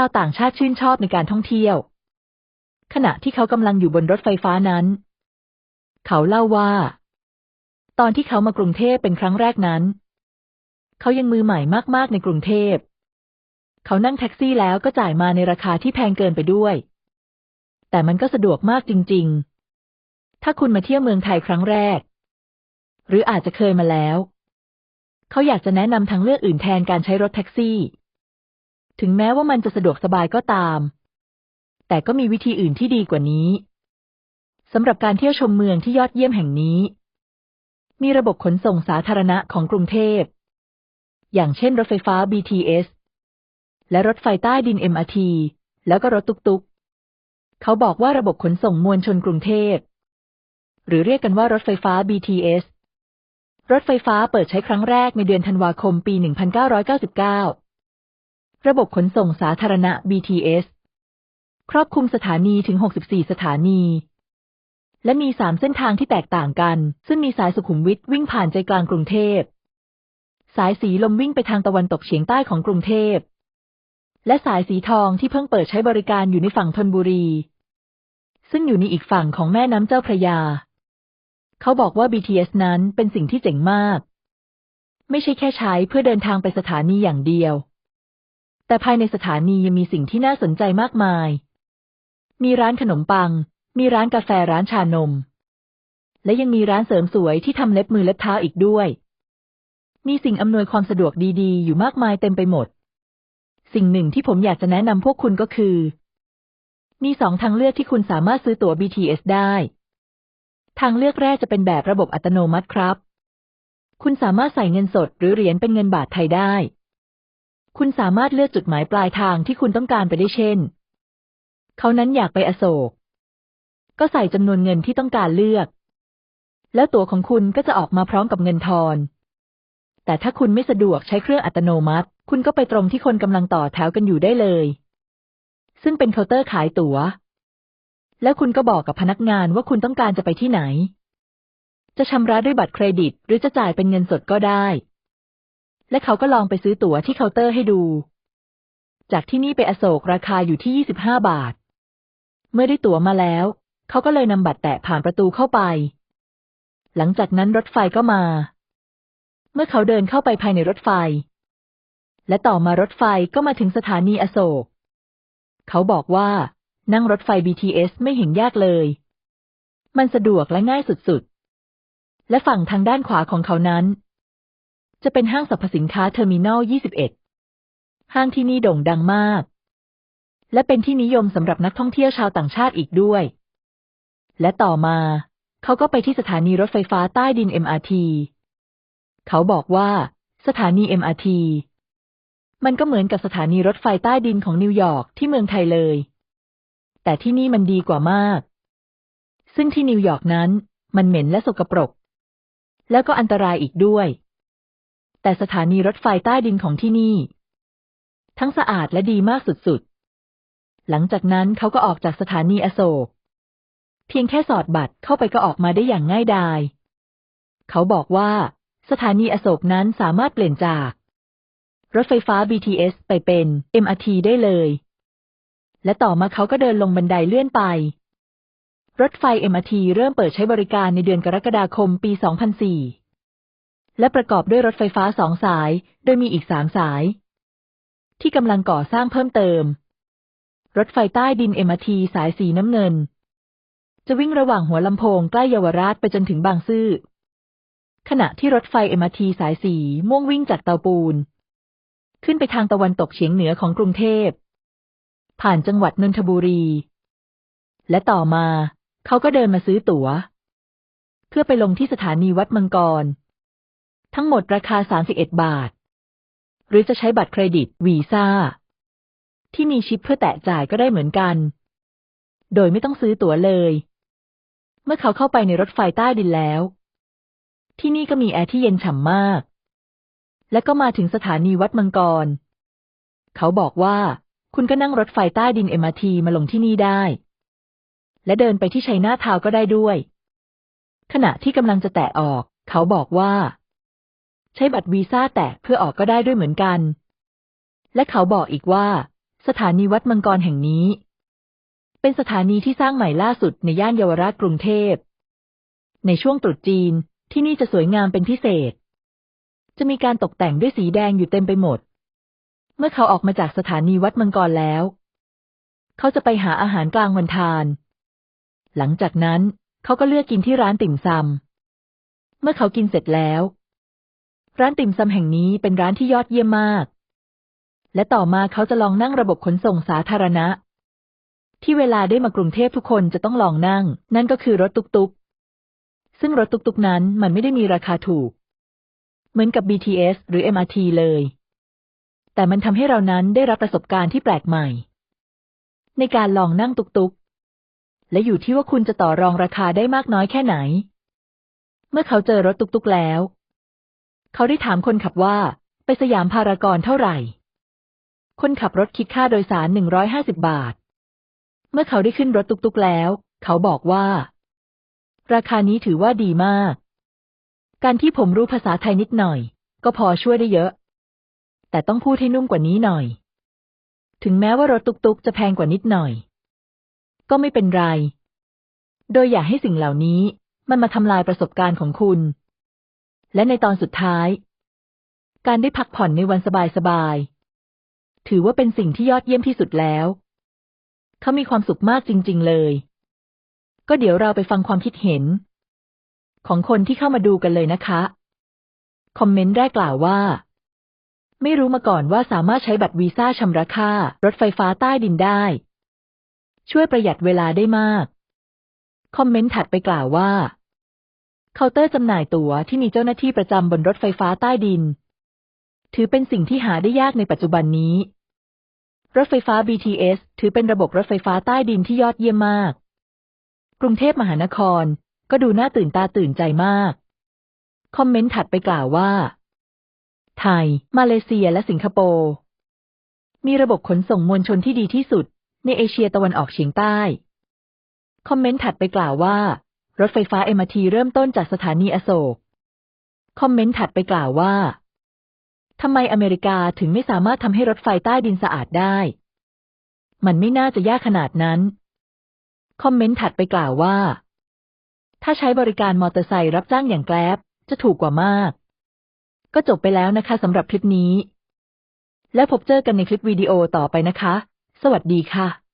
าวต่างชาติชื่นชอบในการท่องเที่ยว ขณะที่เขากำลังอยู่บนรถไฟฟ้านั้น เขาเล่าว่า ตอนที่เขามากรุงเทพเป็นครั้งแรกนั้น เขายังมือใหม่มาก ๆ ในกรุงเทพ เขานั่งแท็กซี่แล้วก็จ่ายมาในราคาที่แพงเกินไปด้วย แต่มันก็สะดวกมากจริง ๆ ถ้าคุณมาเที่ยวเมืองไทยครั้งแรก หรืออาจจะเคยมาแล้ว เขาอยากจะแนะนำทางเลือกอื่นแทนการใช้รถแท็กซี่ ถึงแม้ว่ามันจะสะดวกสบายก็ตาม แต่ก็มีวิธีอื่นที่ดีกว่านี้สำหรับการเที่ยวชมเมืองที่ยอดเยี่ยมแห่งนี้ มีระบบขนส่งสาธารณะของกรุงเทพ อย่างเช่นรถไฟฟ้า BTS และรถไฟใต้ดิน MRT แล้วก็รถตุกๆ เขาบอกว่าระบบขนส่งมวลชนกรุงเทพ หรือเรียกกันว่ารถไฟฟ้า BTS รถไฟฟ้าเปิดใช้ครั้งแรกในเดือนธันวาคมปี 1999 ระบบขนส่งสาธารณะ BTS ครอบคลุมสถานีถึง 64 สถานี และมี 3 เส้นทางที่แตกต่างกัน ซึ่งมีสายสุขุมวิทวิ่งผ่านใจกลางกรุงเทพ สายสีลมวิ่งไปทางตะวันตกเฉียงใต้ของกรุงเทพ และสายสีทองที่เพิ่งเปิดใช้บริการอยู่ในฝั่งธนบุรี ซึ่งอยู่ในอีกฝั่งของแม่น้ำเจ้าพระยา เขาบอกว่า BTS นั้นเป็นสิ่งที่เจ๋งมาก ไม่ใช่แค่ใช้เพื่อเดินทางไปสถานีอย่างเดียว แต่ภายในสถานียังมีสิ่งที่น่าสนใจมากมาย มีร้านขนมปัง มีร้านกาแฟร้านชานม และยังมีร้านเสริมสวยที่ทำเล็บมือเล็บเท้าอีกด้วย มีสิ่งอำนวยความสะดวกดีๆ อยู่มากมายเต็มไปหมด สิ่งหนึ่งที่ผมอยากจะแนะนำพวกคุณก็คือ มีสองทางเลือกที่คุณสามารถซื้อตั๋ว BTS ได้ ทางเลือกแรกจะเป็นแบบระบบอัตโนมัติครับ คุณสามารถใส่เงินสดหรือเหรียญเป็นเงินบาทไทยได้ คุณสามารถเลือกจุดหมายปลายทางที่คุณต้องการไปได้เช่น เขานั้นอยากไปอโศก ก็ใส่จำนวนเงินที่ต้องการเลือก แล้วตั๋วของคุณก็จะออกมาพร้อมกับเงินทอน แต่ถ้าคุณไม่สะดวกใช้เครื่องอัตโนมัติ คุณก็ไปตรงที่คนกำลังต่อแถวกันอยู่ได้เลย ซึ่งเป็นเคาน์เตอร์ขายตั๋ว แล้วคุณก็บอกกับพนักงานว่าคุณต้องการจะไปที่ไหน จะชำระด้วยบัตรเครดิต หรือจะจ่ายเป็นเงินสดก็ได้ และเขาก็ลองไปซื้อตั๋วที่เคาน์เตอร์ให้ดู จากที่นี่ไปอโศกราคาอยู่ที่ 25 บาท เมื่อได้ตั๋วมาแล้ว เขาก็เลยนำบัตรแตะผ่านประตูเข้าไป หลังจากนั้นรถไฟก็มา เมื่อเขาเดินเข้าไปภายในรถไฟ และต่อมารถไฟก็มาถึงสถานีอโศก เขาบอกว่านั่งรถไฟ BTS ไม่เห็นยากเลย มันสะดวกและง่ายสุดๆ และฝั่งทางด้านขวาของเขานั้น จะเป็นห้างสรรพสินค้าเทอร์มินอล 21 ห้างที่นี่โด่งดังมาก และเป็นที่นิยมสำหรับนักท่องเที่ยวชาวต่างชาติอีกด้วย และต่อมา เขาก็ไปที่สถานีรถไฟฟ้าใต้ดิน MRT เขาบอกว่า สถานี MRT มันก็เหมือนกับสถานีรถไฟใต้ดินของนิวยอร์กที่เมืองไทยเลย แต่ที่นี่มันดีกว่ามาก ซึ่งที่นิวยอร์กนั้น มันเหม็นและสกปรก แล้วก็อันตรายอีกด้วย แต่สถานีรถไฟใต้ดินของที่นี่ ทั้งสะอาดและดีมากสุดๆ หลังจากนั้นเขาก็ออกจากสถานีอโศก เพียงแค่สอดบัตรเข้าไปก็ออกมาได้อย่างง่ายดาย เขาบอกว่าสถานีอโศกนั้นสามารถเปลี่ยนจาก รถไฟฟ้า BTS ไปเป็น MRT ได้เลย และต่อมาเขาก็เดินลงบันไดเลื่อนไป รถไฟ MRT เริ่มเปิดใช้บริการในเดือนกรกฎาคมปี 2004 และประกอบด้วยรถไฟฟ้าสองสาย โดยมีอีกสามสาย ที่กำลังก่อสร้างเพิ่มเติม รถไฟใต้ดิน MRT สายสีน้ำเงิน จะวิ่งระหว่างหัวลำโพงใกล้เยาวราชไปจนถึงบางซื่อ ขณะที่รถไฟ MRT สายสีม่วงวิ่งจากเตาปูน ขึ้นไปทางตะวันตกเฉียงเหนือของกรุงเทพ ผ่านจังหวัดนนทบุรี และต่อมา เขาก็เดินมาซื้อตั๋ว เพื่อไปลงที่สถานีวัดมังกร ทั้งหมดราคา 31 บาท หรือจะใช้บัตรเครดิตวีซ่า ที่มีชิปเพื่อแตะจ่ายก็ได้เหมือนกัน โดยไม่ต้องซื้อตั๋วเลย เมื่อเขาเข้าไปในรถไฟใต้ดินแล้ว ที่นี่ก็มีแอร์ที่เย็นฉ่ำมาก และก็มาถึงสถานีวัดมังกร เขาบอกว่าคุณก็นั่งรถไฟใต้ดิน MRT มอาทีมาลงที่นี่ได้ และเดินไปที่ชัยนาทาวก็ได้ด้วย ขณะที่กำลังจะแตะออก เขาบอกว่า ใช้บัตรวีซ่าแตะเพื่อออกก็ได้ด้วยเหมือนกัน และเขาบอกอีกว่า สถานีวัดมังกรแห่งนี้ เป็นสถานีที่สร้างใหม่ล่าสุดในย่านเยาวราชกรุงเทพ ในช่วงตรุษจีนที่นี่จะสวยงามเป็นพิเศษ จะมีการตกแต่งด้วยสีแดงอยู่เต็มไปหมด เมื่อเขาออกมาจากสถานีวัดมังกรแล้ว เขาจะไปหาอาหารกลางวันทาน หลังจากนั้นเขาก็เลือกกินที่ร้านติ่มซำเมื่อเขากินเสร็จแล้ว ร้านติ่มซำแห่งนี้เป็นร้านที่ยอดเยี่ยมมาก และต่อมาเขาจะลองนั่งระบบขนส่งสาธารณะ ที่เวลาได้มากรุงเทพทุกคนจะต้องลองนั่ง นั่นก็คือรถตุกๆ ซึ่งรถตุกๆนั้นมันไม่ได้มีราคาถูก เหมือนกับ BTS หรือ MRT เลย แต่มันทำให้เรานั้นได้รับประสบการณ์ที่แปลกใหม่ ในการลองนั่งตุกๆ และอยู่ที่ว่าคุณจะต่อรองราคาได้มากน้อยแค่ไหน เมื่อเขาเจอรถตุกๆแล้ว เขาได้ถามคนขับว่า ไปสยามพารากอนเท่าไหร่ คนขับรถคิดค่าโดยสารหนึ่งร้อยห้าสิบบาท เมื่อเขาได้ขึ้นรถตุกๆแล้ว เขาบอกว่า ราคานี้ถือว่าดีมาก การที่ผมรู้ภาษาไทยนิดหน่อย ก็พอช่วยได้เยอะ แต่ต้องพูดให้นุ่มกว่านี้หน่อย ถึงแม้ว่ารถตุกๆ จะแพงกว่านิดหน่อย ก็ไม่เป็นไร โดยอย่าให้สิ่งเหล่านี้มันมาทำลายประสบการณ์ของคุณ และในตอนสุดท้าย การได้พักผ่อนในวันสบายๆ ถือว่าเป็นสิ่งที่ยอดเยี่ยมที่สุดแล้ว เขามีความสุขมากจริง ๆ เลย ก็เดี๋ยวเราไปฟังความคิดเห็น ของคนที่เข้ามาดูกันเลยนะคะ คอมเมนต์แรกกล่าวว่า ไม่รู้มาก่อนว่าสามารถใช้บัตรวีซ่าชำระค่า รถไฟฟ้าใต้ดินได้ ช่วยประหยัดเวลาได้มาก คอมเมนต์ถัดไปกล่าวว่า เคาน์เตอร์จำหน่ายตั๋วที่มีเจ้าหน้าที่ประจำบนรถไฟฟ้าใต้ดิน ถือเป็นสิ่งที่หาได้ยากในปัจจุบันนี้ รถไฟฟ้า BTS ถือเป็นระบบรถไฟฟ้าใต้ดินที่ยอดเยี่ยมมาก กรุงเทพมหานครก็ดูน่าตื่นตาตื่นใจมาก คอมเมนต์ถัดไปกล่าวว่า ไทย มาเลเซียและสิงคโปร์ มีระบบขนส่งมวลชนที่ดีที่สุด ในเอเชียตะวันออกเฉียงใต้ คอมเมนต์ถัดไปกล่าวว่า รถไฟฟ้า MRT เริ่มต้นจากสถานีอโศก คอมเมนต์ถัดไปกล่าวว่า ทำไมอเมริกาถึงไม่สามารถทำให้รถไฟใต้ดินสะอาดได้ มันไม่น่าจะยากขนาดนั้น คอมเมนต์ถัดไปกล่าวว่า ถ้าใช้บริการมอเตอร์ไซค์รับจ้างอย่างแกร็บจะถูกกว่ามาก ก็จบไปแล้วนะคะสำหรับคลิปนี้ แล้วพบเจอกันในคลิปวิดีโอต่อไปนะคะ สวัสดีค่ะ